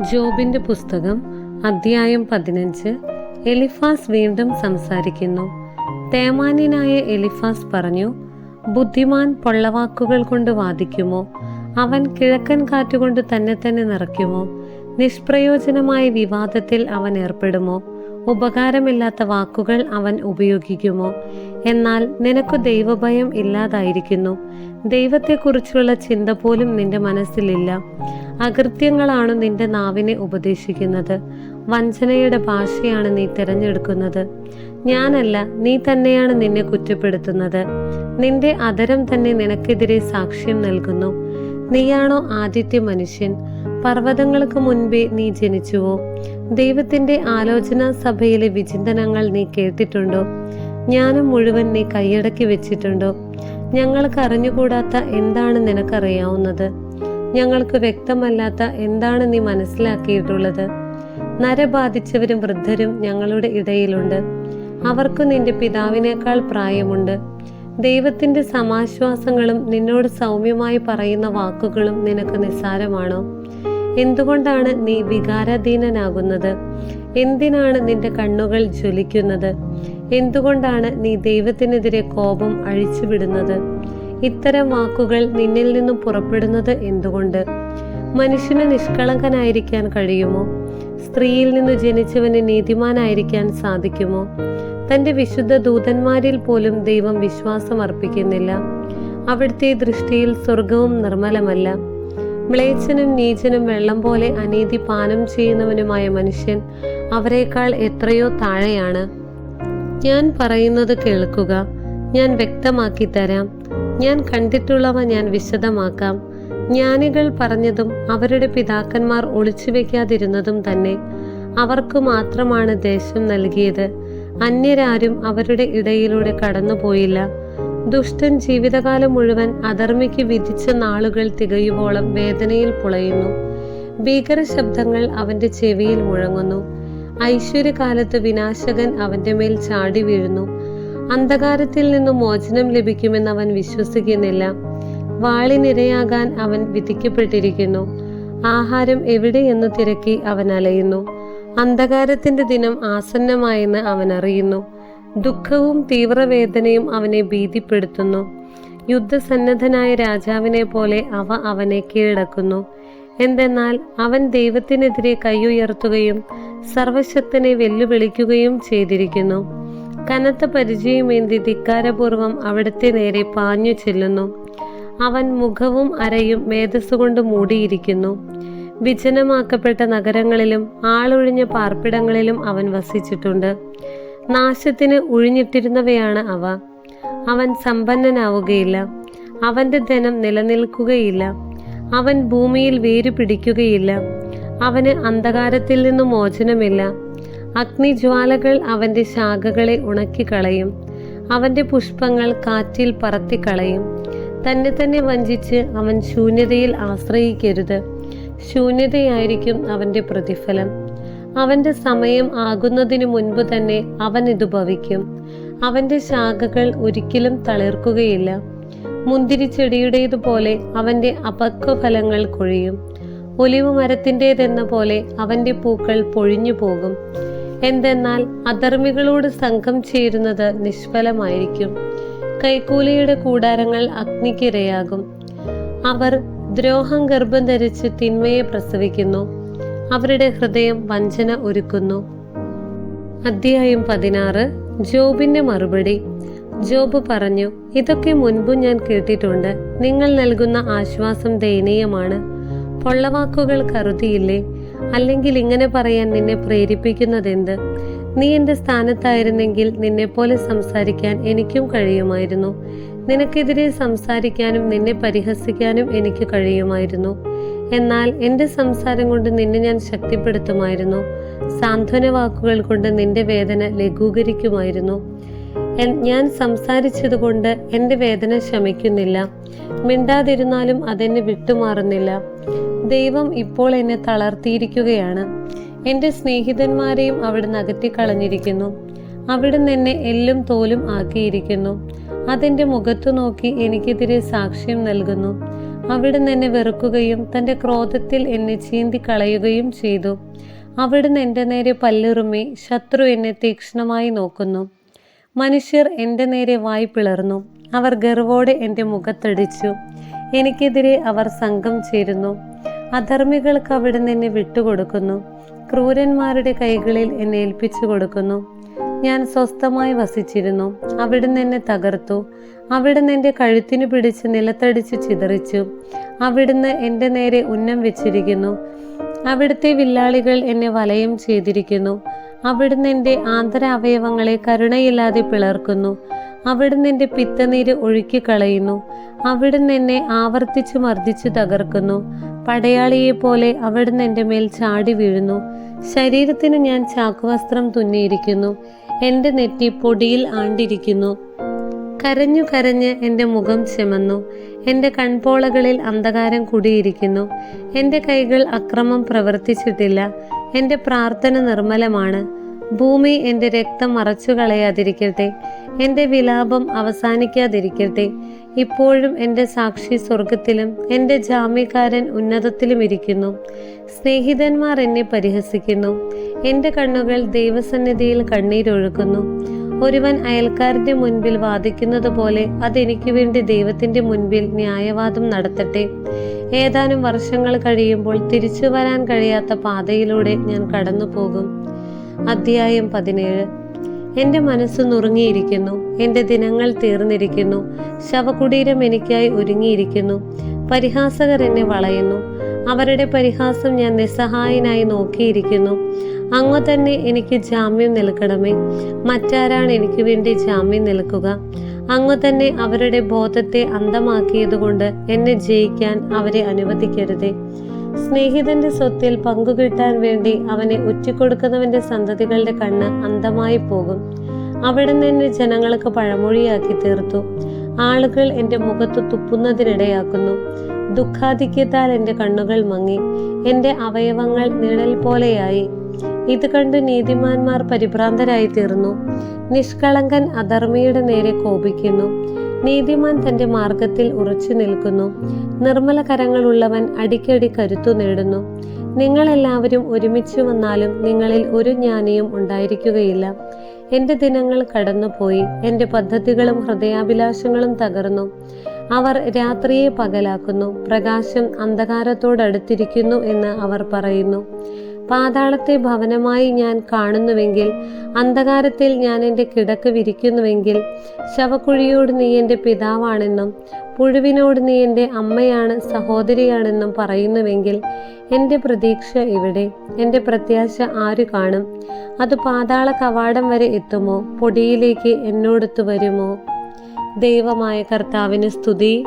ജോബിന്റെ പുസ്തകം അധ്യായം പതിനഞ്ച്. എലിഫാസ് വീണ്ടും സംസാരിക്കുന്നു. തേമാനിനായ എലിഫാസ് പറഞ്ഞു ബുദ്ധിമാൻ പൊള്ളവാക്കുകൾ കൊണ്ട് വാദിക്കുമോ? അവൻ കിഴക്കൻ കാറ്റുകൊണ്ട് തന്നെ തന്നെ നിറയ്ക്കുമോ? നിഷ്പ്രയോജനമായ വിവാദത്തിൽ അവൻ ഏർപ്പെടുമോ? ഉപകാരമില്ലാത്ത വാക്കുകൾ അവൻ ഉപയോഗിക്കുമോ? എന്നാൽ നിനക്ക് ദൈവഭയം ഇല്ലാതായിരിക്കുന്നു. ദൈവത്തെക്കുറിച്ചുള്ള ചിന്ത പോലും നിന്റെ മനസ്സിലില്ല. അകൃത്യങ്ങളാണ് നിന്റെ നാവിനെ ഉപദേശിക്കുന്നത്. വഞ്ചനയുടെ ഭാഷയാണ് നീ തിരഞ്ഞെടുക്കുന്നത്. ഞാനല്ല നീ തന്നെയാണ് നിന്നെ കുറ്റപ്പെടുത്തുന്നത്. നിന്റെ അതരം തന്നെ നിനക്കെതിരെ സാക്ഷ്യം നൽകുന്നു. നീയാണോ ആദിത്യ മനുഷ്യൻ? പർവതങ്ങൾക്ക് മുൻപേ നീ ജനിച്ചുവോ? ദൈവത്തിന്റെ ആലോചനാ സഭയിലെ വിചിന്തനങ്ങൾ നീ കേട്ടിട്ടുണ്ടോ? ജ്ഞാനം മുഴുവൻ നീ കൈയടക്കി വെച്ചിട്ടുണ്ടോ? ഞങ്ങൾക്ക് അറിഞ്ഞുകൂടാത്ത എന്താണ് നിനക്കറിയാവുന്നത്? ഞങ്ങൾക്ക് വ്യക്തമല്ലാത്ത എന്താണ് നീ മനസ്സിലാക്കിയിട്ടുള്ളത്? നരബാധിച്ചവരും വൃദ്ധരും ഞങ്ങളുടെ ഇടയിലുണ്ട്. അവർക്ക് നിന്റെ പിതാവിനേക്കാൾ പ്രായമുണ്ട്. ദൈവത്തിന്റെ സമാശ്വാസങ്ങളും നിന്നോട് സൗമ്യമായി പറയുന്ന വാക്കുകളും നിനക്ക് നിസ്സാരമാണോ? എന്തുകൊണ്ടാണ് നീ വികാരാധീനനാകുന്നത്? എന്തിനാണ് നിന്റെ കണ്ണുകൾ ജ്വലിക്കുന്നത്? എന്തുകൊണ്ടാണ് നീ ദൈവത്തിനെതിരെ കോപം അഴിച്ചുവിടുന്നത്? ഇത്തരം വാക്കുകൾ നിന്നിൽ നിന്നും പുറപ്പെടുന്നത് എന്തുകൊണ്ട്? മനുഷ്യന് നിഷ്കളങ്കനായിരിക്കാൻ കഴിയുമോ? സ്ത്രീയിൽ നിന്ന് ജനിച്ചവന് നീതിമാനായിരിക്കാൻ സാധിക്കുമോ? തന്റെ വിശുദ്ധ ദൂതന്മാരിൽ പോലും ദൈവം വിശ്വാസം അർപ്പിക്കുന്നില്ല അവിടുത്തെ ദൃഷ്ടിയിൽ സ്വർഗവും നിർമ്മലമല്ല. മ്ലേച്ഛനും നീചനും വെള്ളം പോലെ അനീതി പാനം ചെയ്യുന്നവനുമായ മനുഷ്യൻ അവരെക്കാൾ എത്രയോ താഴെയാണ്. ഞാൻ പറയുന്നത് കേൾക്കുക ഞാൻ വ്യക്തമാക്കി തരാം. ഞാൻ കണ്ടിട്ടുള്ളവ ഞാൻ വിശദമാക്കാം. ജ്ഞാനികൾ പറഞ്ഞതും അവരുടെ പിതാക്കന്മാർ ഒളിച്ചു വെക്കാതിരുന്നതും തന്നെ. അവർക്ക് മാത്രമാണ് ദേശം നൽകിയത്. അന്യരാരും അവരുടെ ഇടയിലൂടെ കടന്നുപോയില്ല. ദുഷ്ടൻ ജീവിതകാലം മുഴുവൻ അധർമ്മിക്ക് വിധിച്ച നാളുകൾ തികയുവോളം വേദനയിൽ പുളയുന്നു. ഭീകര ശബ്ദങ്ങൾ അവന്റെ ചെവിയിൽ മുഴങ്ങുന്നു. ഐശ്വര്യകാലത്ത് വിനാശകൻ അവന്റെ മേൽ ചാടി വീഴുന്നു. അന്ധകാരത്തിൽ നിന്നും മോചനം ലഭിക്കുമെന്ന് അവൻ വിശ്വസിക്കുന്നില്ല. വാളിനിരയാകാൻ അവൻ വിധിക്കപ്പെട്ടിരിക്കുന്നു. ആഹാരം എവിടെയെന്ന് തിരക്കി അവൻ അലയുന്നു. അന്ധകാരത്തിന്റെ ദിനം ആസന്നമായെന്ന് അവൻ അറിയുന്നു. ദുഃഖവും തീവ്രവേദനയും അവനെ ഭീതിപ്പെടുത്തുന്നു. യുദ്ധസന്നദ്ധനായ രാജാവിനെ പോലെ അവ അവനെ കീഴടക്കുന്നു. എന്തെന്നാൽ അവൻ ദൈവത്തിനെതിരെ കൈയുയർത്തുകയും സർവശക്തനെ വെല്ലുവിളിക്കുകയും ചെയ്തിരിക്കുന്നു. കനത്ത പരിചയമേന്തി ധിക്കാരപൂർവം അവിടുത്തെ നേരെ പാഞ്ഞു ചെല്ലുന്നു. അവൻ മുഖവും അരയും മേധസ്സുകൊണ്ട് മൂടിയിരിക്കുന്നു. വിജനമാക്കപ്പെട്ട നഗരങ്ങളിലും ആളൊഴിഞ്ഞ പാർപ്പിടങ്ങളിലും അവൻ വസിച്ചിട്ടുണ്ട്. നാശത്തിന് ഉഴിഞ്ഞിട്ടിരുന്നവയാണ് അവ. അവൻ സമ്പന്നനാവുകയില്ല. അവന്റെ ധനം നിലനിൽക്കുകയില്ല. അവൻ ഭൂമിയിൽ വേരു പിടിക്കുകയില്ല അവന് അന്ധകാരത്തിൽ നിന്നും മോചനമില്ല. അഗ്നിജ്വാലകൾ അവന്റെ ശാഖകളെ ഉണക്കിക്കളയും. അവന്റെ പുഷ്പങ്ങൾ കാറ്റിൽ പറത്തിക്കളയും. തന്നെ തന്നെ വഞ്ചിച്ച് അവൻ ശൂന്യതയിൽ ആശ്രയിക്കരുത്. ശൂന്യതയായിരിക്കും അവന്റെ പ്രതിഫലം. അവന്റെ സമയം ആകുന്നതിനു മുൻപ് തന്നെ അവൻ ഇത് ഭവിക്കും. അവന്റെ ശാഖകൾ ഒരിക്കലും തളിർക്കുകയില്ല. മുന്തിരിച്ചെടിയുടേതുപോലെ അവന്റെ അപക്വഫലങ്ങൾ കൊഴിയും. ഒലിവ് മരത്തിന്റെതെന്ന പോലെ അവന്റെ പൂക്കൾ പൊഴിഞ്ഞു പോകും എന്തെന്നാൽ അധർമ്മികളോട് സംഘം ചേരുന്നത് നിഷ്ഫലമായിരിക്കും. കൈക്കൂലിയുടെ കൂടാരങ്ങൾ അഗ്നിക്കിരയാകും. അവർ ദ്രോഹം ഗർഭം ധരിച്ച് തിന്മയെ പ്രസവിക്കുന്നു. അവരുടെ ഹൃദയം വഞ്ചന ഒരുക്കുന്നു. അധ്യായം പതിനാറ്. ജോബിന്റെ മറുപടി. ജോബ് പറഞ്ഞു ഇതൊക്കെ മുൻപും ഞാൻ കേട്ടിട്ടുണ്ട്. നിങ്ങൾ നൽകുന്ന ആശ്വാസം ദയനീയമാണ്. പൊള്ളവാക്കുകൾ കരുതിയില്ലേ അല്ലെങ്കിൽ ഇങ്ങനെ പറയാൻ നിന്നെ പ്രേരിപ്പിക്കുന്നതെന്ത് നീ എന്റെ സ്ഥാനത്തായിരുന്നെങ്കിൽ നിന്നെപ്പോലെ സംസാരിക്കാൻ എനിക്കും കഴിയുമായിരുന്നു. നിനക്കെതിരെ സംസാരിക്കാനും നിന്നെ പരിഹസിക്കാനും എനിക്ക് കഴിയുമായിരുന്നു. എന്നാൽ എന്റെ സംസാരം കൊണ്ട് നിന്നെ ഞാൻ ശക്തിപ്പെടുത്തുമായിരുന്നു. സാന്ത്വന വാക്കുകൾ കൊണ്ട് നിന്റെ വേദന ലഘൂകരിക്കുമായിരുന്നു. ഞാൻ സംസാരിച്ചതുകൊണ്ട് എന്റെ വേദന ശമിക്കുന്നില്ല. മിണ്ടാതിരുന്നാലും അതെന്നെ വിട്ടുമാറുന്നില്ല. ദൈവം ഇപ്പോൾ എന്നെ തളർത്തിയിരിക്കുകയാണ്. എന്റെ സ്നേഹിതന്മാരെയും അവിടുന്ന് അകറ്റിക്കളഞ്ഞിരിക്കുന്നു. അവിടുന്ന് എന്നെ എല്ലും തോലും ആക്കിയിരിക്കുന്നു. അതെന്റെ മുഖത്തു നോക്കി എനിക്കെതിരെ സാക്ഷ്യം നൽകുന്നു. അവിടുന്ന് എന്നെ വെറുക്കുകയും തന്റെ ക്രോധത്തിൽ എന്നെ ചീന്തിക്കളയുകയും ചെയ്തു. അവിടുന്ന് എന്റെ നേരെ പല്ലുറുമി ശത്രു എന്നെ തീക്ഷ്ണമായി നോക്കുന്നു. മനുഷ്യർ എന്റെ നേരെ വായി പിളർന്നു. അവർ ഗർവോടെ എന്റെ മുഖത്തടിച്ചു. എനിക്കെതിരെ അവർ സംഘം ചേരുന്നു. അധർമ്മികൾക്ക് അവിടുന്ന് എന്നെ വിട്ടുകൊടുക്കുന്നു. ക്രൂരന്മാരുടെ കൈകളിൽ എന്നെ ഏൽപ്പിച്ചു കൊടുക്കുന്നു. ഞാൻ സ്വസ്ഥമായി വസിച്ചിരുന്നു. അവിടുന്ന് എന്നെ തകർത്തു. അവിടുന്ന് എന്റെ കഴുത്തിനു പിടിച്ച് നിലത്തടിച്ച് ചിതറിച്ചു. അവിടുന്ന് എന്റെ നേരെ ഉന്നം വെച്ചിരിക്കുന്നു. അവിടുത്തെ വില്ലാളികൾ എന്നെ വലയം ചെയ്തിരിക്കുന്നു. അവിടുന്ന് എന്റെ ആന്തര അവയവങ്ങളെ കരുണയില്ലാതെ പിളർക്കുന്നു. അവിടുന്ന് എന്റെ പിത്തനീര് ഒഴുക്കിക്കളയുന്നു. അവിടുന്ന് എന്നെ ആവർത്തിച്ചു മർദ്ദിച്ചു തകർക്കുന്നു. പടയാളിയെ പോലെ അവിടുന്ന് എന്റെ മേൽ ചാടി വീഴുന്നു. ശരീരത്തിന് ഞാൻ ചാക്കുവസ്ത്രം തുന്നിയിരിക്കുന്നു. എന്റെ നെറ്റി പൊടിയിൽ ആണ്ടിരിക്കുന്നു. കരഞ്ഞു കരഞ്ഞ് എന്റെ മുഖം ചെമന്നു. എന്റെ കൺപോളകളിൽ അന്ധകാരം കൂടിയിരിക്കുന്നു. എന്റെ കൈകൾ അക്രമം പ്രവർത്തിച്ചിട്ടില്ല. എന്റെ പ്രാർത്ഥന നിർമ്മലമാണ്. ഭൂമി എന്റെ രക്തം മറച്ചു കളയാതിരിക്കട്ടെ എന്റെ വിലാപം അവസാനിക്കാതിരിക്കട്ടെ. ഇപ്പോഴും എന്റെ സാക്ഷി സ്വർഗത്തിലും എന്റെ ജാമ്യക്കാരൻ ഉന്നതത്തിലും ഇരിക്കുന്നു. സ്നേഹിതന്മാർ എന്നെ പരിഹസിക്കുന്നു. എന്റെ കണ്ണുകൾ ദൈവസന്നിധിയിൽ കണ്ണീരൊഴുക്കുന്നു. ഒരുവൻ അയൽക്കാരന്റെ മുൻപിൽ വാദിക്കുന്നത് പോലെ അതെനിക്ക് വേണ്ടി ദൈവത്തിന്റെ മുൻപിൽ ന്യായവാദം നടത്തട്ടെ. ഏതാനും വർഷങ്ങൾ കഴിയുമ്പോൾ തിരിച്ചു വരാൻ കഴിയാത്ത പാതയിലൂടെ ഞാൻ കടന്നു പോകും അധ്യായം പതിനേഴ്. എന്റെ മനസ്സ് നുറുങ്ങിയിരിക്കുന്നു. എന്റെ ദിനങ്ങൾ തീർന്നിരിക്കുന്നു. ശവകുടീരം എനിക്കായി ഒരുങ്ങിയിരിക്കുന്നു. പരിഹാസകർ എന്നെ വളയുന്നു. അവരുടെ പരിഹാസം ഞാൻ നിസ്സഹായനായി നോക്കിയിരിക്കുന്നു. അങ്ങ് തന്നെ എനിക്ക് ജാമ്യം നൽകണമേ മറ്റാരാണ് എനിക്ക് വേണ്ടി ജാമ്യം നിൽക്കുക? അങ്ങ് തന്നെ അവരുടെ ബോധത്തെ അന്തമാക്കിയതുകൊണ്ട് എന്നെ ജയിക്കാൻ അവരെ അനുവദിക്കരുതേ. സ്നേഹിതന്റെ സ്വത്തിൽ പങ്കുകിട്ടാൻ വേണ്ടി അവനെ ഉറ്റിക്കൊടുക്കുന്നവന്റെ സന്തതികളുടെ കണ്ണ് അന്തമായി പോകും. അവിടെ നിന്ന് ജനങ്ങൾക്ക് പഴമൊഴിയാക്കി തീർത്തു. ആളുകൾ എന്റെ മുഖത്ത് തുപ്പുന്നതിനിടയാക്കുന്നു. ദുഃഖാധിക്യത്താൽ എന്റെ കണ്ണുകൾ മങ്ങി. എന്റെ അവയവങ്ങൾ നിഴൽ പോലെയായി. ഇത് കണ്ട് നീതിമാന്മാർ പരിഭ്രാന്തരായി തീർന്നു നിഷ്കളങ്കൻ അധർമ്മിയുടെ നേരെ കോപിക്കുന്നു. നീതിമാൻ തന്റെ മാർഗത്തിൽ ഉറച്ചു നിൽക്കുന്നു. നിർമ്മല കരങ്ങളുള്ളവൻ അടിക്കടി കരുത്തു നേടുന്നു. നിങ്ങളെല്ലാവരും ഒരുമിച്ച് വന്നാലും നിങ്ങളിൽ ഒരു ജ്ഞാനിയും ഉണ്ടായിരിക്കുകയില്ല. എന്റെ ദിനങ്ങൾ കടന്നുപോയി. എന്റെ പദ്ധതികളും ഹൃദയാഭിലാഷങ്ങളും തകർന്നു. അവർ രാത്രിയെ പകലാക്കുന്നു. പ്രകാശം അന്ധകാരത്തോടടുത്തിരിക്കുന്നു എന്ന് അവർ പറയുന്നു. പാതാളത്തെ ഭവനമായി ഞാൻ കാണുന്നുവെങ്കിൽ അന്ധകാരത്തിൽ ഞാൻ എന്റെ കിടക്ക് വിരിക്കുന്നുവെങ്കിൽ ശവക്കുഴിയോട് നീ എന്റെ പിതാവാണെന്നും പുഴുവിനോട് നീ എന്റെ അമ്മയാണ് സഹോദരിയാണെന്നും പറയുന്നുവെങ്കിൽ എന്റെ പ്രതീക്ഷ ഇവിടെ എന്റെ പ്രത്യാശ ആര് കാണും? അത് പാതാള കവാടം വരെ എത്തുമോ? പൊടിയിലേക്ക് എന്നോടൊത്തു വരുമോ? ദൈവമായ കർത്താവിന് സ്തുതി.